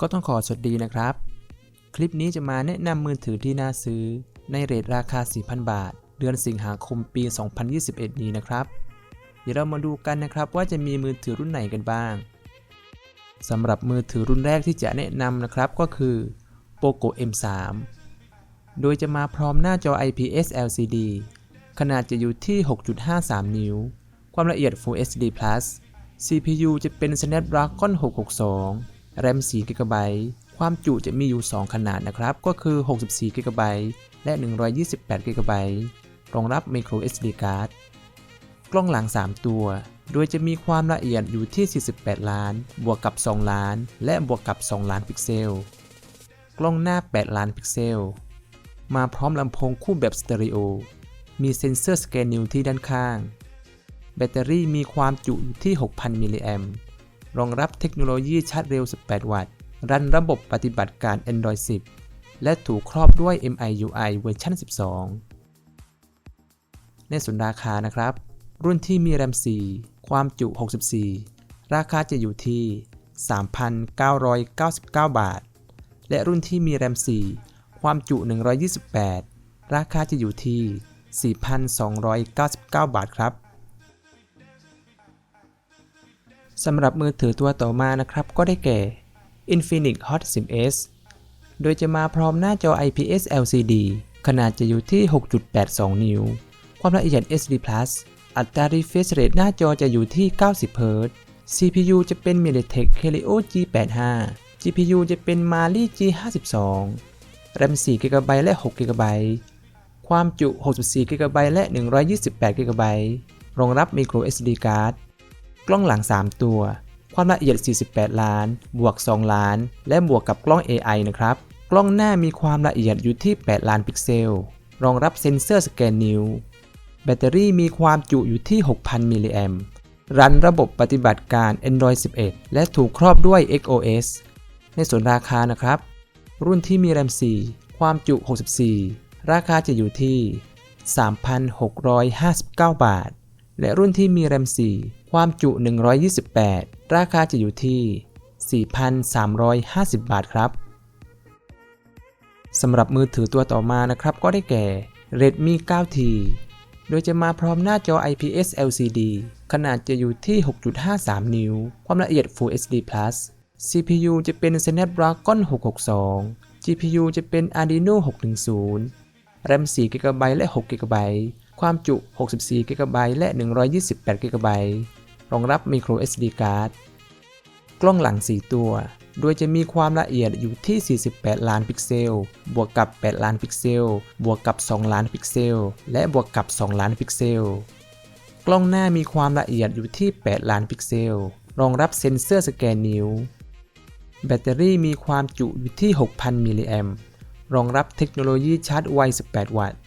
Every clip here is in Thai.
ก็ต้องขอสวัสดีนะครับ คลิปนี้จะมาแนะนำมือถือที่น่าซื้อ ในเรทราคา 4,000 บาท เดือนสิงหาคมปี 2021 นี้นะครับ เดี๋ยวเรามาดูกันนะครับว่าจะมีมือถือรุ่นไหนกันบ้างสำหรับมือถือรุ่นแรกที่จะแนะนำนะครับก็คือ POCO M3 โดยจะมาพร้อมหน้าจอ IPS LCD ขนาดจะอยู่ที่ 6.53 นิ้ว ความละเอียด Full HD Plus CPU จะเป็น Snapdragon 662 RAM 4 GB ความจุจะมีอยู่ 2 ขนาดนะครับ ก็คือ 64 GB และ 128 GB รองรับ Micro SD Card กล้องหลัง 3 ตัว โดยจะมีความละเอียดอยู่ที่ 48 ล้าน บวกกับ 2 ล้าน และบวกกับ 2 ล้านพิกเซล กล้องหน้า 8 ล้านพิกเซล มาพร้อมลำโพงคู่แบบสเตอริโอ มีเซ็นเซอร์สแกนนิ้วที่ด้านข้าง แบตเตอรี่มีความจุอยู่ที่ 6,000 มิลลิแอมรองรับเทคโนโลยีชาร์จเร็ว 18 วัตต์ รันระบบปฏิบัติการ Android 10 และถูกครอบด้วย MIUI เวอร์ชัน12 ในส่วนราคานะครับ รุ่นที่มี RAM 4ความจุ 64 ราคาจะอยู่ที่ 3,999 บาท และรุ่นที่มี RAM 4ความจุ 128 ราคาจะอยู่ที่ 4,299 บาทครับสำหรับมือถือตัวต่อมานะครับก็ได้แก่ Infinix Hot 10s โดยจะมาพร้อมหน้าจอ IPS LCD ขนาดจะอยู่ที่ 6.82 นิ้ว ความละเอียด SD Plus อัตรา refresh rate หน้าจอจะอยู่ที่ 90 Hz CPU จะเป็น MediaTek Helio G85 GPU จะเป็น Mali G52 RAM 4 GB และ 6 GB ความจุ 64 GB และ 128 GB รองรับ Micro SD Card กล้องหลัง 3 ตัว ความละเอียด 48 ล้าน บวก 2 ล้าน และบวกกับกล้อง AI นะครับ กล้องหน้ามีความละเอียดอยู่ที่ 8 ล้านพิกเซล รองรับเซ็นเซอร์สแกนนิ้ว แบตเตอรี่มีความจุอยู่ที่ 6,000 มิลลิแอมรันระบบปฏิบัติการ Android 11 และถูกครอบด้วย XOS ในส่วนราคานะครับ รุ่นที่มี RAM 4 ความจุ 64 ราคาจะอยู่ที่ 3,659 บาท และรุ่นที่มี RAM 4 ความจุ 128 ราคาจะอยู่ที่ 4,350 บาทครับ สำหรับมือถือตัวต่อมานะครับก็ได้แก่ Redmi 9T โดยจะมาพร้อมหน้าจอ IPS LCD ขนาดจะอยู่ที่ 6.53 นิ้ว ความละเอียด Full HD Plus CPU จะเป็น Snapdragon 662 GPU จะเป็น Adreno 610 RAM 4 GB และ6 GB ความจุ 64 GB และ 128 GB รองรับ Micro SD Card กล้องหลัง 4 ตัว โดยจะมีความละเอียดอยู่ที่ 48 ล้านพิกเซล บวกกับ 8 ล้านพิกเซล บวกกับ 2 ล้านพิกเซล และบวกกับ 2 ล้านพิกเซล กล้องหน้ามีความละเอียดอยู่ที่ 8 ล้านพิกเซล รองรับเซ็นเซอร์สแกนนิ้ว แบตเตอรี่มีความจุอยู่ที่ 6,000 มิลลิแอมป รองรับเทคโนโลยีชาร์จไว 18 วัตต์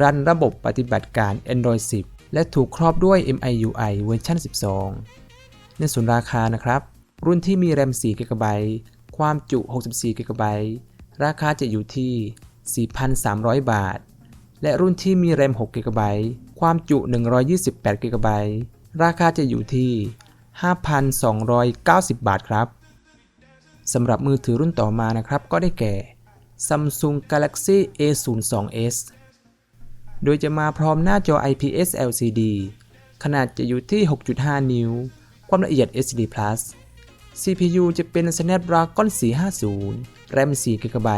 รันระบบปฏิบัติการ Android 10 และถูกครอบด้วย MIUI เวอร์ชัน12 ในส่วนราคานะครับ รุ่นที่มี RAM 4 GB ความจุ64 GB ราคาจะอยู่ที่ 4,300 บาท และรุ่นที่มี RAM 6 GB ความจุ128 GB ราคาจะอยู่ที่ 5,290 บาทครับสำหรับมือถือรุ่นต่อมานะครับก็ได้แก่ Samsung Galaxy A02s โดยจะมาพร้อมหน้าจอ IPS LCD ขนาดจะอยู่ที่ 6.5 นิ้ว ความละเอียด SD Plus CPU จะเป็น Snapdragon 450 RAM 4 GB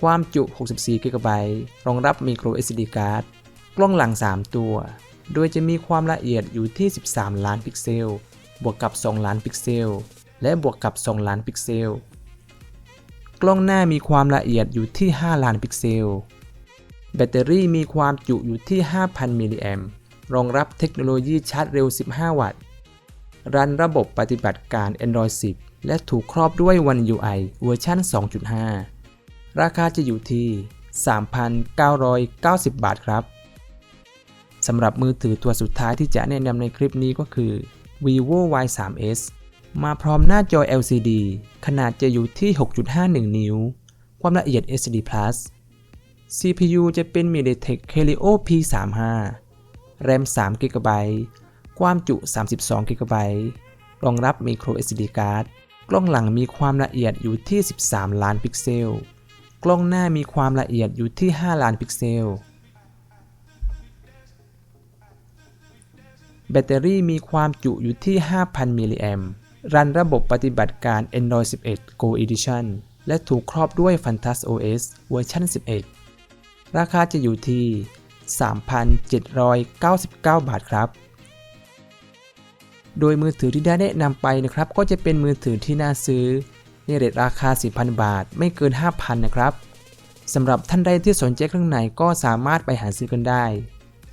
ความจุ 64 GB รองรับ Micro SD Card กล้องหลัง 3 ตัว โดยจะมีความละเอียดอยู่ที่ 13 ล้านพิกเซล บวกกับ 2 ล้านพิกเซล และบวกกับ 2 ล้านพิกเซล กล้องหน้ามีความละเอียดอยู่ที่ 5 ล้านพิกเซล แบตเตอรี่มีความจุอยู่ที่ 5,000 มิลลิแอมรองรับเทคโนโลยีชาร์จเร็ว 15 วัตต์ รันระบบปฏิบัติการ Android 10 และถูกครอบด้วย One UI เวอร์ชัน2.5 ราคาจะอยู่ที่ 3,990 บาทครับ สำหรับมือถือตัวสุดท้ายที่จะแนะนำในคลิปนี้ก็คือ vivo Y3s มาพร้อมหน้าจอ LCD ขนาดจะอยู่ที่ 6.51 นิ้ว ความละเอียด SD CPU จะเป็น MediaTek Helio P35 แรม3 g b ความจุ 32 g b รองรับ micro SD card กล้องหลังมีความละเอียดอยู่ที่ 13 ล้านพิกเซล กล้องหน้ามีความละเอียดอยู่ที่ 5 ล้านพิกเซล แบตเตอรี่มีความจุอยู่ที่ 5,000 มิลลิแอมป์ รันระบบปฏิบัติการ Android 11 Go Edition และถูกครอบด้วย Fantas OS เวอร์ชัน11 ราคาจะอยู่ที่ 3,799 บาทครับ โดยมือถือที่ได้แนะนำไปนะครับ ก็จะเป็นมือถือที่น่าซื้อในเรทราคา 4,000 บาท ไม่เกิน 5,000 นะครับสำหรับท่านใดที่สนใจเครื่องไหนก็สามารถไปหาซื้อกันได้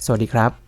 สวัสดีครับ